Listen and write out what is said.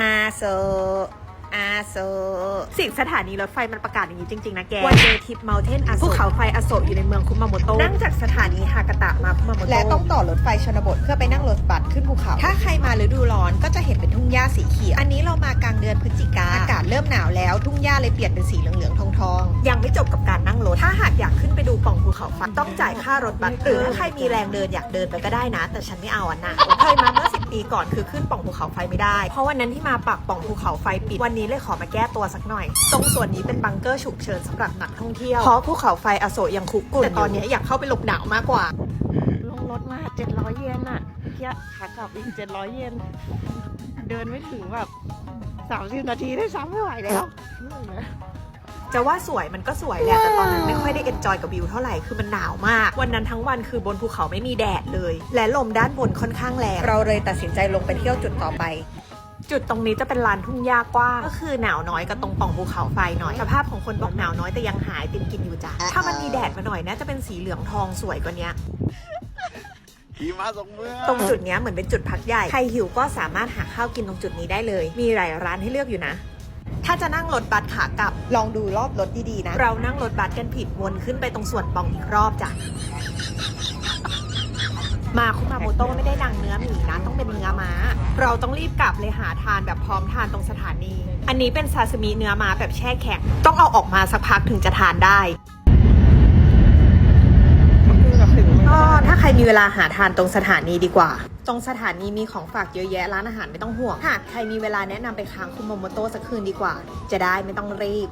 อาโซอาโซสิ่งสถานีรถไฟมันประกาศอย่างนี้จริง ๆ นะแก วันเดย์ทิปเมลเทนอาโซภูเขาไฟอโศกอยู่ในเมืองคุมาโมโตะนั่งจากสถานีฮากาตะมาคุมาโมโตะและต้องต่อรถไฟชนบทเพื่อไปนั่งรถบัสขึ้นภูเขา ถ้าใครมาฤดูร้อนก็จะเห็นเป็นทุ่งหญ้าสีเขียว อันนี้เรามากลางเดือนพฤศจิกา อากาศเริ่มหนาวแล้วทุ่งหญ้าเลยเปลี่ยนเป็นสีเหลืองๆทองๆ ยังไม่จบกับการนั่งรถ ถ้าหากอยาก เขาไฟต้องจ่ายค่ารถบัสหรือถ้าใครมีแรงเดินอยากเดินไปก็ได้นะ แต่ฉันไม่เอาอะนะเคยมาเมื่อสิปีก่อนคือขึ้นป่องภูเขาไฟไม่ได้ เพราะวันนั้นที่มาปักป่องภูเขาไฟปิดวันนี้เลยขอมาแก้ตัวสักหน่อย ตรงส่วนนี้เป็นบังเกอร์ฉุกเฉินสำหรับนักท่องเที่ยวเพราะภูเขาไฟอโศกยังคุกกุ่นแต่ตอนนี้อยากเข้าไปหลบหนาวมากกว่าลงรถมา700เยนอะเที่ยขากลับอีก700เยนเดินไม่ถึงแบบ30นาทีได้ซ้ำไม่ไหวแล้ว จะว่าสวยมันก็สวยแหละแต่ตอนนั้นไม่ค่อยได้เอนจอยกับวิวเท่าไหร่คือมันหนาวมาก วันนั้นทั้งวันคือบนภูเขาไม่มีแดดเลย และลมด้านบนค่อนข้างแรงเราเลยตัดสินใจลงไปเที่ยวจุดต่อไปจุดตรงนี้จะเป็นลานทุ่งหญ้ากว้างก็คือหนาวน้อยกับตรงปล่องภูเขาไฟหน่อยสภาพของคนบอกหนาวน้อยแต่ยังหายตินกินอยู่จ้ะถ้ามันมีแดดมาหน่อยน่าจะเป็นสีเหลืองทองสวยกว่านี้ขี่ม้าส่งเมืองตรงจุดเนี้ยเหมือนเป็นจุดพักใหญ่ ใครหิวก็สามารถหาข้าวกินตรงจุดนี้ได้เลย มีหลายร้านให้เลือกอยู่นะ ถ้าจะนั่งรถบัสขากลับ ลองดูรอบรถดีๆนะ เรานั่งรถบัสกันผิดวนขึ้นไปตรงส่วนป่องอีกรอบจ้ะ มาคุมาโมโตะไม่ได้ดังเนื้อหมีนะ ต้องเป็นเนื้อม้า เราต้องรีบกลับเลยหาทานแบบพร้อมทานตรงสถานี อันนี้เป็นซาซิมิเนื้อม้าแบบแช่แข็ง ต้องเอาออกมาสักพักถึงจะทานได้ ก็ถ้าใค รมีเวลาหาทานตรงสถานีดีกว่า ตรงสถานีมีของฝากเยอะแยะร้านอาหารไม่ต้องห่วง หากใครมีเวลาแนะนำไปค้างคุโมโมโตะสักคืนดีกว่า จะได้ไม่ต้องรีบ